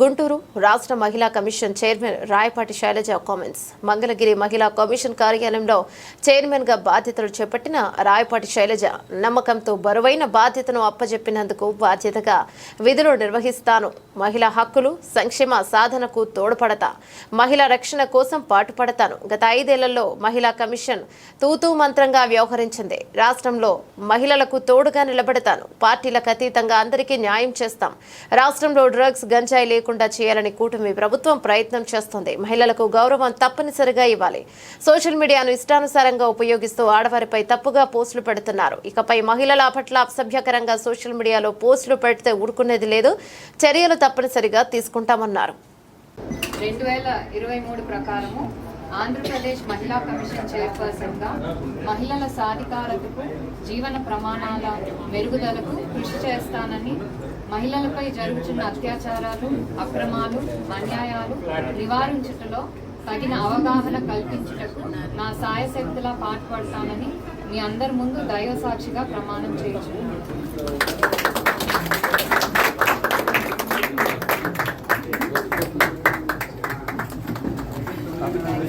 గుంటూరు రాష్ట్ర మహిళా commission chairman Rayapati Sailaja comments Mangalagiri మహిళా కమిషన్ కార్యాలయంలో చైర్మన్గా బాధ్యతలు చేపట్టిన రాయపాటి శైలజ నమ్మకంతో బరువైన బాధ్యతను అప్పజెప్పినందుకు బాధ్యతగా విధులు నిర్వహిస్తాను. మహిళా హక్కులు సంక్షేమ సాధనకు తోడ్పడతా. మహిళా రక్షణ కోసం పాటుపడతాను. గత ఐదేళ్ళలో మహిళా కమిషన్ తూతూ మంత్రంగా వ్యవహరించింది. రాష్ట్రంలో మహిళలకు తోడుగా నిలబడతాను. పార్టీలకు అతీతంగా అందరికీ న్యాయం చేస్తాం. రాష్ట్రంలో డ్రగ్స్ గంజాయి లేకుండా చేయాలని కూటమి ప్రభుత్వం ప్రయత్నం చేస్తోంది. మహిళలకు గౌరవం తప్పనిసరిగా ఇవ్వాలి. సోషల్ మీడియాను ఇష్టానుసారంగా ఉపయోగిస్తూ ఆడవారిపై తప్పుగా పోస్టులు పెడుతున్నారు. ఇకపై మహిళల పట్ల అసభ్యకరంగా సోషల్ మీడియాలో పోస్టులు పెడితే ఊరుకునేది లేదు. చర్యలు తప్పనిసరిగా తీసుకుంటామన్నారు. రెండు వేల ఇరవై మూడు ప్రకారము ఆంధ్రప్రదేశ్ మహిళా కమిషన్ చైర్పర్సన్గా మహిళల సాధికారతకు జీవన ప్రమాణాల మెరుగుదలకు కృషి చేస్తానని మహిళలపై జరుగుతున్న అత్యాచారాలు అక్రమాలు అన్యాయాలు నివారించుటలో తగిన అవగాహన కల్పించుటకు నా సాయశక్తులా పాటుపడతానని మీ అందరి ముందు దైవసాక్షిగా ప్రమాణం చేయించు